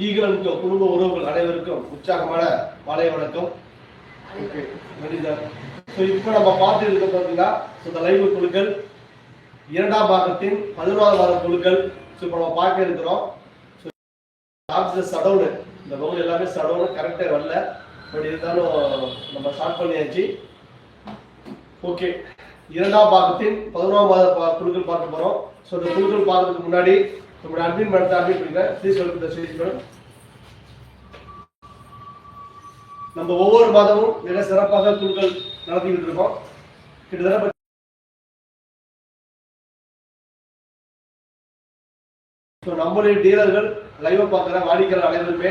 ஈகளுக்கும் குடும்ப உறவுகள் அனைவருக்கும் உற்சாகமான மாலை வணக்கம். ஸோ இப்போ நம்ம பார்த்து இருக்க பார்த்தீங்கன்னா ஸோ இந்த லைவ் குழுக்கள் இரண்டாம் பாகத்தின் பதினோராவது வார குழுக்கள். ஸோ இப்போ நம்ம பார்க்க இருக்கிறோம். ஆஃபீஸர் சடவுனு இந்த பகுதி எல்லாமே சடவுனு கரெக்டாக வரல. பட் இருந்தாலும் நம்ம ஸ்டார்ட் பண்ணியாச்சு. ஓகே. இரண்டாம் பாகத்தின் பதினோராம் மாத குழுக்கள் பார்க்க போறோம். ஸோ இந்த குழுக்கள் பார்க்கறதுக்கு முன்னாடி நம்முடைய அன்பின் மேடத்தை அட்மிட் பண்ணிக்கிறேன் ப்ளீஸ் வெல்கம் ஸ்டேஜ் மேடம் நம்ம ஒவ்வொரு மாதமும் மிக சிறப்பாக குழுக்கள் நடத்திக்கிட்டு இருக்கோம். கிட்டத்தட்ட ஸோ நம்மளுடைய டீலர்கள் லைவை பார்க்குற வாடிக்கையாளர் அனைவருமே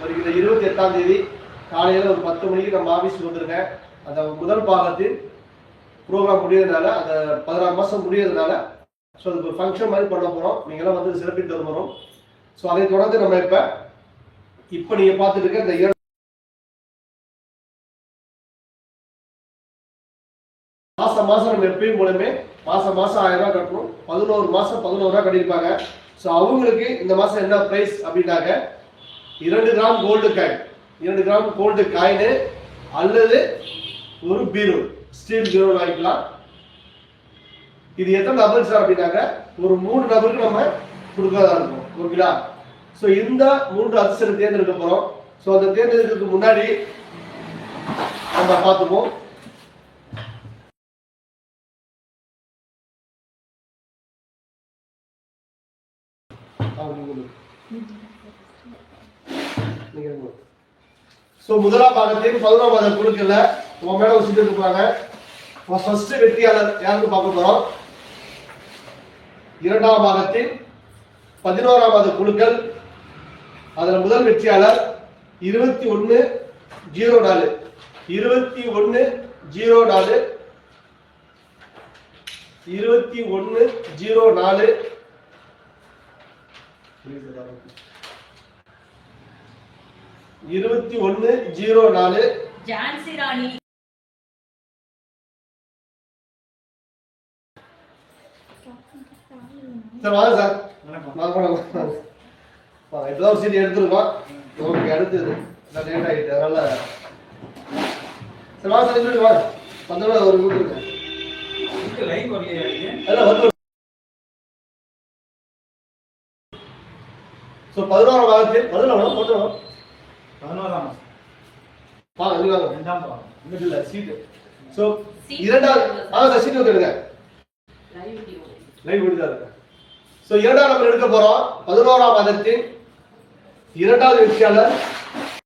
வருகிற இருபத்தி எட்டாம் தேதி காலையில் ஒரு பத்து மணிக்கு நம்ம ஆஃபீஸுக்கு வந்துருங்க அந்த முதல் பாகத்தின் ப்ரோக்ராம் முடியறதுனால அந்த பதினாறு மாதம் முடியறதுனால ஸோ இது ஒரு ஃபங்க்ஷன் மாதிரி பண்ண போகிறோம் நீங்களாம் வந்து சிறப்பித்து வரும் ஸோ அதை தொடர்ந்து நம்ம இப்போ இப்போ நீங்கள் பார்த்துட்டு இருக்க இந்த இரண்டு மாசம் மாசம் நம்ம எப்பயும் போலமே மாசம் மாசம் ஆயிரம் ரூபா கட்டணும். பதினோரு மாசம் பதினோரு ரூபா கட்டியிருப்பாங்க. ஸோ அவங்களுக்கு இந்த மாசம் என்ன பிரைஸ் அப்படின்னாக்க இரண்டு கிராம் கோல்டு காயின் இரண்டு கிராம் கோல்டு காயின் அல்லது ஒரு பீரோ ஸ்டீல் பீரோ வாங்கிக்கலாம். இது எத்தனை நபர் சார் அப்படின்னாக்க ஒரு மூணு நபருக்கு நம்ம கொடுக்கறதா இருக்கும். ஓகேங்களா? ஸோ இந்த மூன்று அரசர் தேர்ந்தெடுக்க போறோம். ஸோ அந்த தேர்ந்தெடுக்கிறதுக்கு முன்னாடி நம்ம பார்த்துப்போம். ஸோ முதலாம் பாகத்தின் பதினோராம் மாத குழுக்கள்ல உங்க மேல ஒரு சிட்டு இருப்பாங்க ஃபர்ஸ்ட் வெற்றியாளர் யாருக்கு பார்க்க போறோம். இரண்டாம் பாகத்தின் பதினோராம் மாத குழுக்கள். அதுல முதல் வெற்றியாளர் இருபத்தி ஒன்னு ஜீரோ நாலு. இருபத்தி ஒன்னு ஜீரோ நாலு. இருபத்தி ஒன்னு ஜீரோ நாலு. இருபத்தி ஒன்னு ஜீரோ நாலு. ஜான்சி ராணி. சார் வாங்க சார். வாங்க. வாங்க. இப்பதான் சீட் எடுத்துருக்கோம் ஓகே அடுத்தது நான் லேட் ஆகிட்டு அதனால. சரி வாங்க சார் வாங்க வந்தோட ஒரு வீட்டு இருக்கேன் லைவ் வரலையா? அதெல்லாம் வந்து ஸோ பதினோராம் வாரத்தில் பதினோராம் பதினோராம் பதினோராம். மாசம். வாங்க நீ வாங்க. ரெண்டாம் பாகம். இல்லை சீட்டு. ஸோ இரண்டாவது வாங்க சார் சீட்டு வந்துடுங்க லைவ் முடிஞ்சாரு ஸோ இரண்டாம் நம்பர் எடுக்க போறோம். பதினோராம் மதத்தின் இரண்டாவது வெற்றியாளர்